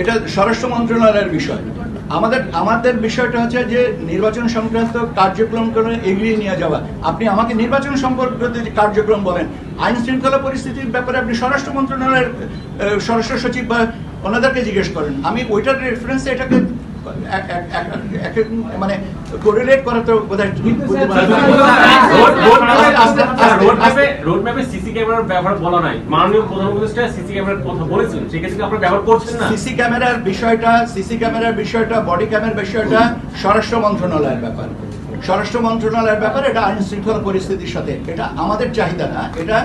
এটা স্বরাষ্ট্র মন্ত্রণালয়ের বিষয়। আমাদের আমাদের বিষয়টা হচ্ছে যে নির্বাচন সংক্রান্ত কার্যক্রম করে এগিয়ে নিয়ে যাওয়া। আপনি আমাকে নির্বাচন সম্পর্কিত যে কার্যক্রম বলেন, আইন শৃঙ্খলা পরিস্থিতির ব্যাপারে আপনি স্বরাষ্ট্র মন্ত্রণালয়ের স্বরাষ্ট্র সচিব বা ওনাদেরকে জিজ্ঞেস করেন। আমি ওইটার রেফারেন্সে এটাকে মানে কোরিলেট করা তো বোধহয় রোড ম্যাপে সিসি ক্যামেরার ব্যবহার বলা নাই। মাননীয় প্রধান উপদেষ্টা সিসি ক্যামেরার কথা বলেছেন। সেক্ষেত্রে আপনারা ব্যবহার করছেন না? সিসি ক্যামেরার বিষয়টা সিসি ক্যামেরার বিষয়টা বডি ক্যামেরার বিষয়টা স্বরাষ্ট্র মন্ত্রণালয়ের ব্যাপার। স্বরাষ্ট্র মন্ত্রণালয়ের ব্যাপার এটা আইন শৃঙ্খলা পরিস্থিতির সাথে। এটা আমাদের চাহিদা না। এটা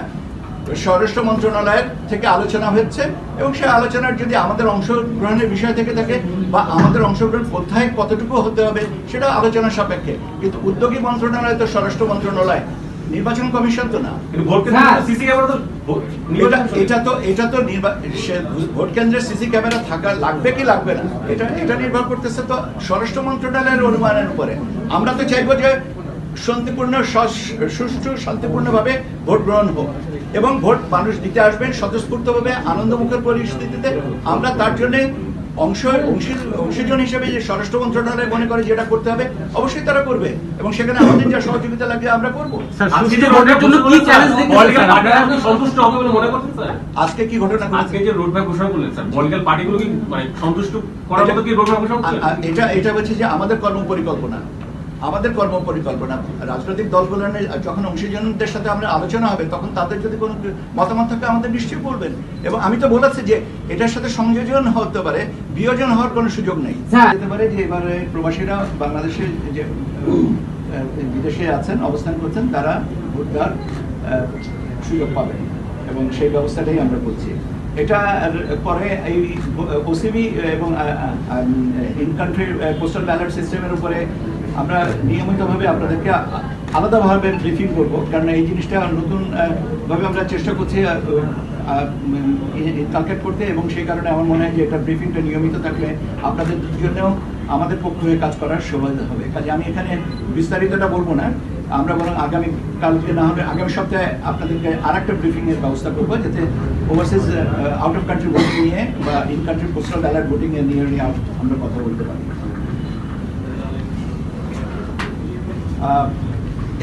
স্বরাষ্ট্র মন্ত্রণালয়ের থেকে আলোচনা হচ্ছে এবং সেই আলোচনার যদি আমাদের অংশগ্রহণের বিষয় থেকে থাকে বা আমাদের অংশগ্রহণ কোথায় কতটুকু হতে হবে সেটা আলোচনা সাপেক্ষে। কিন্তু উদ্যোগী মন্ত্রণালয় তো স্বরাষ্ট্র মন্ত্রণালয় নির্বাচন কমিশন তো না। হ্যাঁ। এটা তো এটা তো ভোট কেন্দ্রে সিসি ক্যামেরা থাকা লাগবে কি লাগবে না? এটা এটা নির্ভর করতেছে তো স্বরাষ্ট্র মন্ত্রণালয়ের অনুমানের উপরে। আমরা তো চাইব যে শান্তিপূর্ণ সুষ্ঠু শান্তিপূর্ণভাবে ভোট গ্রহণ হোক। এবং ভোট মানুষ দিতে আসবেন স্বতঃস্ফূর্তভাবে আনন্দমুখের পরিস্থিতিতে। আমরা তার জন্য অংশ অংশীজন হিসেবে যে স্বরাষ্ট্র মন্ত্রণালয় মনে করে যেটা করতে হবে অবশ্যই তারা করবে। এবং সেখানে আমাদের যা সহযোগিতা লাগে আমরা করব। আজকে কি ঘটনা আজকে যে রোডম্যাপ ঘোষণা করলেন স্যার পলিটিক্যাল পার্টিগুলো কি মানে সন্তুষ্ট করার মতো কি রোড ম্যাপ ঘোষণা এটা এটা হচ্ছে যে আমাদের কর্ম পরিকল্পনা আমাদের কর্ম পরিকল্পনা রাজনৈতিক দলগুলোর যখন অংশীজনদের সাথে আমরা আলোচনা হবে তখন তাদের যদি কোনো মতামত থাকে আমাদের নিশ্চয়ই বলবেন। এবং আমি তো বলেছি যে এটার সাথে সংযোজন হতে পারে বিয়োজন হওয়ার কোনো সুযোগ নেই। হতে পারে যে এবারে প্রবাসীরা বাংলাদেশে যে বিদেশে আছেন অবস্থান করছেন তারা ভোট দেওয়ার আহ, সুযোগ পাবেন এবং সেই ব্যবস্থাটাই আমরা বলছি এটা পরে এই ওসিবি এবং ইন কান্ট্রি পোস্টাল ব্যালট সিস্টেমের উপরে আমরা নিয়মিতভাবে আপনাদেরকে আলাদাভাবে ব্রিফিং করব। কারণ এই জিনিসটা নতুন ভাবে আমরা চেষ্টা করছি ইনকালকেট করতে এবং সেই কারণে আমার মনে হয় যে এটা ব্রিফিংটা নিয়মিত থাকলে আপনাদের জন্যও আমাদের পক্ষ হয়ে কাজ করার সুবিধা হবে। কাজে আমি এখানে বিস্তারিতটা বলব না। আমরা বরং আগামী কালকে না হলে আগামী সপ্তাহে আপনাদেরকে আর একটা ব্রিফিং এর ব্যবস্থা করব, যাতে overseas out of country voting নিয়ে বা in country postal ballot voting এর নিয়ে নিয়ে আমরা কথা বলতে পারি।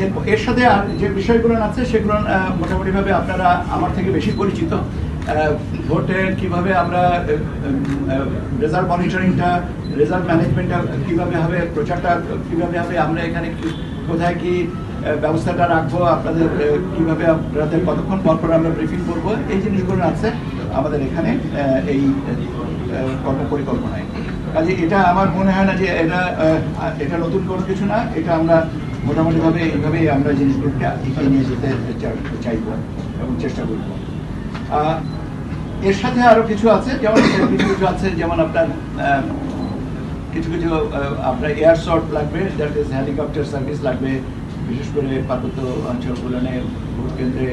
এর- সাথে আর যে বিষয়গুলো আছে, সেগুলো মোটামুটিভাবে আপনারা আমার থেকে বেশি পরিচিত। ভোটে কীভাবে আমরা রেজাল্ট মনিটরিংটা, রেজাল্ট ম্যানেজমেন্টটা কীভাবে হবে, প্রচারটা কীভাবে হবে, আমরা এখানে কোথায় কি ব্যবস্থাটা রাখব, আপনাদের কীভাবে আপনাদের কতক্ষণ পর পর আমরা ব্রিফিং করব, এই জিনিসগুলো আছে আমাদের এখানে এই কর্ম পরিকল্পনায় কাজে এটা আমার মনে হয় না যে এটা এটা নতুন কোনো কিছু না, এটা আমরা মোটামুটিভাবে এইভাবেই আমরা জিনিসগুলোকে এগিয়ে নিয়ে যেতে চাইব এবং চেষ্টা করব। এর সাথে আরও কিছু আছে, যেমন কিছু কিছু আছে, যেমন আপনার কিছু কিছু আপনার এয়ার শট লাগবে দ্যাট ইজ হেলিকপ্টার সার্ভিস লাগবে, বিশেষ করে পার্বত্য অঞ্চলগুলো ভোট কেন্দ্রে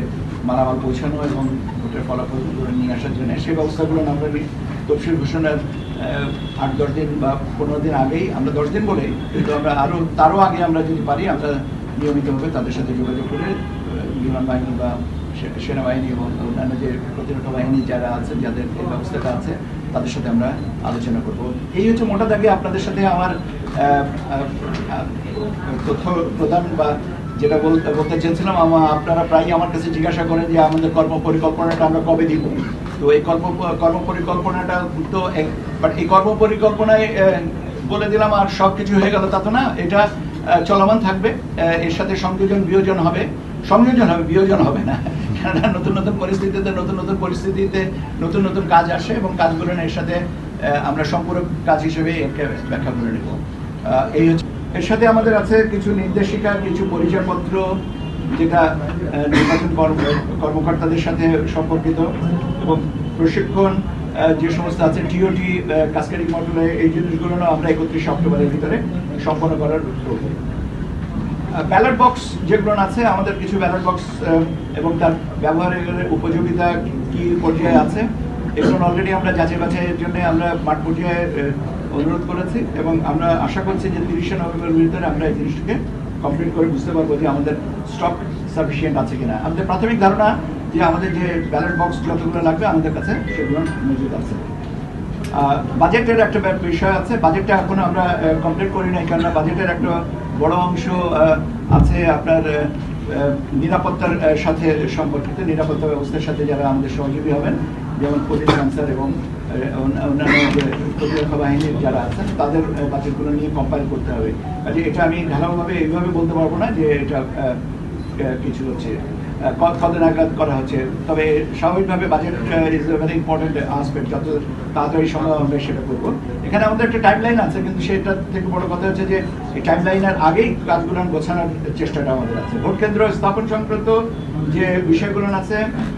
মালামাল পৌঁছানো এবং ভোটের ফলাফল নিয়ে আসার জন্য। সেই ব্যবস্থাগুলো আমরা তফসিল ঘোষণার আট, দশ দিন বা পনেরো দিন আগেই, আমরা দশ দিন বলে কিন্তু আমরা আরও তারও আগে আমরা যদি পারি, আমরা নিয়মিতভাবে তাদের সাথে যোগাযোগ করে বিমান বাহিনী বা সেনাবাহিনী এবং অন্যান্য যে প্রতিরক্ষা বাহিনী যারা আছেন, যাদের এই ব্যবস্থাটা আছে, তাদের সাথে আমরা আলোচনা করব। এই হচ্ছে মোটা দাগে আপনাদের সাথে আমার তথ্য প্রদান বা যেটা বলতে চেয়েছিলাম, আমা- আপনারা প্রায়ই আমার কাছে জিজ্ঞাসা করেন যে আমাদের কর্ম পরিকল্পনাটা আমরা কবে দিব। তো এই কর্ম কর্ম পরিকল্পনাটা তো বাট এই কর্ম পরিকল্পনায় বলে দিলাম আর সব কিছু হয়ে গেল তা তো না, এটা চলমান থাকবে এর সাথে সংযোজন, বিয়োজন হবে, সংযোজন হবে, বিয়োজন হবে না। কেননা নতুন নতুন পরিস্থিতিতে, নতুন নতুন পরিস্থিতিতে নতুন নতুন কাজ আসে এবং কাজগুলো এর সাথে আমরা সম্পূরক কাজ হিসেবে ব্যাখ্যা করে নেব। এই হচ্ছে এর সাথে আমাদের আছে কিছু নির্দেশিকা, কিছু পরিচয়পত্র, যেটা নির্বাচন কর্মকর্তাদের সাথে সম্পর্কিত এবং প্রশিক্ষণ যে সমস্ত আছে টিওটি কাস্কারি মডেলে এই জিনিসগুলো আমরা একত্রিশে অক্টোবরের ভিতরে সম্পন্ন করার ব্যালট বক্স যেগুলো আছে, আমাদের কিছু ব্যালট বক্স এবং তার ব্যবহারের উপযোগিতা কি পর্যায়ে আছে এগুলো অলরেডি আমরা যাচাই বাছাইয়ের জন্য আমরা মাঠ পর্যায়ে অনুরোধ করেছি এবং আমরা আশা করছি যে তিরিশে নভেম্বরের ভিতরে আমরা এই জিনিসটাকে কমপ্লিট করে বুঝতে পারব যে আমাদের স্টক সাফিসিয়েন্ট আছে কিনা। আমাদের প্রাথমিক ধারণা যে আমাদের যে ব্যালট বক্স যতগুলো লাগবে আমাদের কাছে সেগুলো মজুদ আছে। বাজেটের একটা বিষয় আছে। বাজেটটা এখনও আমরা কমপ্লিট করি নাই কেননা বাজেটের একটা বড় অংশ আছে আপনার নিরাপত্তার সাথে সম্পর্কিত। নিরাপত্তা ব্যবস্থার সাথে যারা আমাদের সহযোগী হবেন যেমন পুলিশ আনসার এবং অন্য- অন্যান্য প্রতিরক্ষা বাহিনীর যারা আছেন, তাদের বাজেটগুলো নিয়ে কম্পাইল করতে হবে। কাজে এটা আমি ঢালাওভাবে এইভাবে বলতে পারব না যে এটা কিছু হচ্ছে। আহ, ক- নাগাদ করা হচ্ছে। তবে স্বাভাবিকভাবে budget is a very important aspect যত তাড়াতাড়ি সম্ভব আমরা সেটা করব। এখানে আমাদের একটা টাইম লাইন আছে কিন্তু সেটা থেকে বড় কথা হচ্ছে যে এই টাইম লাইনের আগেই কাজগুলো গোছানোর চেষ্টাটা আমাদের আছে। ভোট কেন্দ্র স্থাপন সংক্রান্ত যে বিষয়গুলো আছে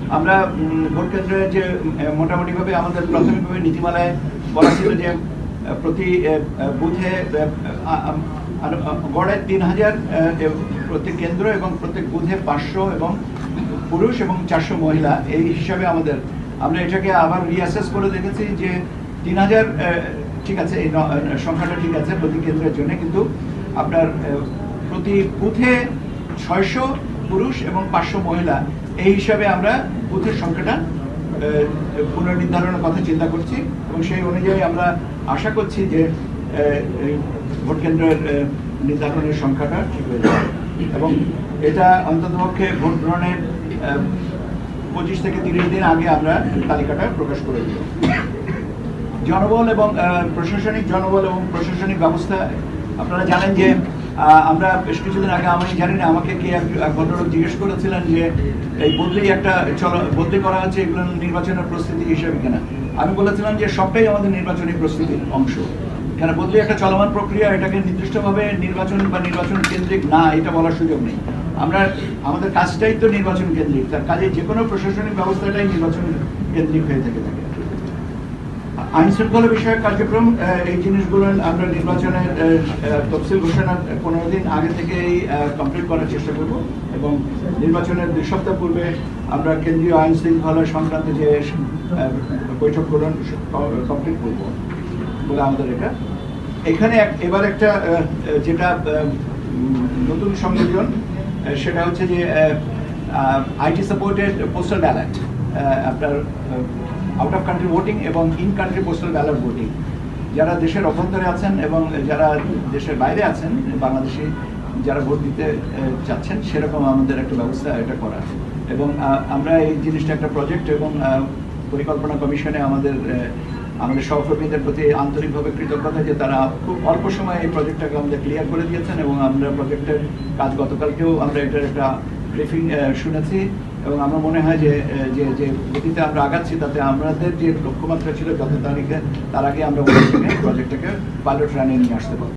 আমরা ভোট কেন্দ্রের যে মোটামুটিভাবে আমাদের প্রাথমিকভাবে নীতিমালায় বলা ছিল যে প্রতি বুথে গড়ে তিন হাজার প্রত্যেক কেন্দ্র এবং প্রত্যেক বুথে পাঁচশো এবং পুরুষ এবং চারশো মহিলা। এই হিসাবে আমাদের, আমরা এটাকে আবার রিয়াসেস করে দেখেছি যে তিন হাজার ঠিক আছে, এই সংখ্যাটা ঠিক আছে প্রতি কেন্দ্রের জন্য, কিন্তু আপনার প্রতি বুথে ছয়শো পুরুষ এবং পাঁচশো মহিলা। এই হিসাবে আমরা বুথের সংখ্যাটা পুনর্নির্ধারণের কথা চিন্তা করছি এবং সেই অনুযায়ী আমরা আশা করছি যে ভোট কেন্দ্রের নির্ধারণের সংখ্যাটা ঠিক হয়ে যাবে। এবং এটা অন্ততপক্ষে ভোট গ্রহণের পঁচিশ থেকে তিরিশ দিন আগে আমরা তালিকাটা প্রকাশ করে দেব। জনবল এবং প্রশাসনিক জনবল এবং প্রশাসনিক ব্যবস্থা, আপনারা জানেন যে আমরা বেশ কিছুদিন আগে, আমি জানি না, আমাকে কে এক ভদ্রলোক জিজ্ঞেস করেছিলেন যে, এই বদলি একটা চল, বদলি করা হচ্ছে এগুলো নির্বাচনের প্রস্তুতি হিসেবে কিনা। আমি বলেছিলাম যে, সবটাই আমাদের নির্বাচনী প্রস্তুতির অংশ। কেন বদলি একটা চলমান প্রক্রিয়া এটাকে নির্দিষ্টভাবে নির্বাচন বা নির্বাচন কেন্দ্রিক না এটা বলার সুযোগ নেই। আমরা আমাদের কাজটাই তো নির্বাচন কেন্দ্রিক তার কাজে যে কোনো প্রশাসনিক ব্যবস্থাটাই নির্বাচন কেন্দ্রিক হয়ে থেকে থাকে। আইন শৃঙ্খলা বিষয়ক কার্যক্রম এই জিনিসগুলো আমরা নির্বাচনের তফসিল ঘোষণার পনেরো দিন আগে থেকেই কমপ্লিট করার চেষ্টা করব এবং নির্বাচনের দুই সপ্তাহ পূর্বে আমরা কেন্দ্রীয় আইন শৃঙ্খলা সংক্রান্ত যে আহ, বৈঠকগুলো কমপ্লিট করব। বলে আমাদের এটা। এখানে এবার একটা যেটা নতুন সংযোজন সেটা হচ্ছে যে আইটি সাপোর্টেড পোস্টাল ব্যালট আপনার আউট অফ কান্ট্রি ভোটিং এবং in country postal ballot voting যারা দেশের অভ্যন্তরে আছেন এবং যারা দেশের বাইরে আছেন, বাংলাদেশি যারা ভোট দিতে চাচ্ছেন, সেরকম আমাদের একটা ব্যবস্থা এটা করা। এবং আমরা এই জিনিসটা একটা প্রজেক্ট এবং পরিকল্পনা কমিশনে আমাদের আমাদের সহকর্মীদের প্রতি আন্তরিকভাবে কৃতজ্ঞতা যে তারা খুব অল্প সময়ে এই প্রজেক্টটাকে আমাদের ক্লিয়ার করে দিয়েছেন এবং আমরা প্রজেক্টের কাজ গতকালকেও আমরা এটার একটা ব্রিফিং শুনেছি এবং আমার মনে হয় যে যে যে গতিতে আমরা আগাচ্ছি তাতে আমাদের যে লক্ষ্যমাত্রা ছিল যত তারিখে, তার আগে আমরা প্রজেক্টটাকে পাইলট রানে নিয়ে আসতে পারব।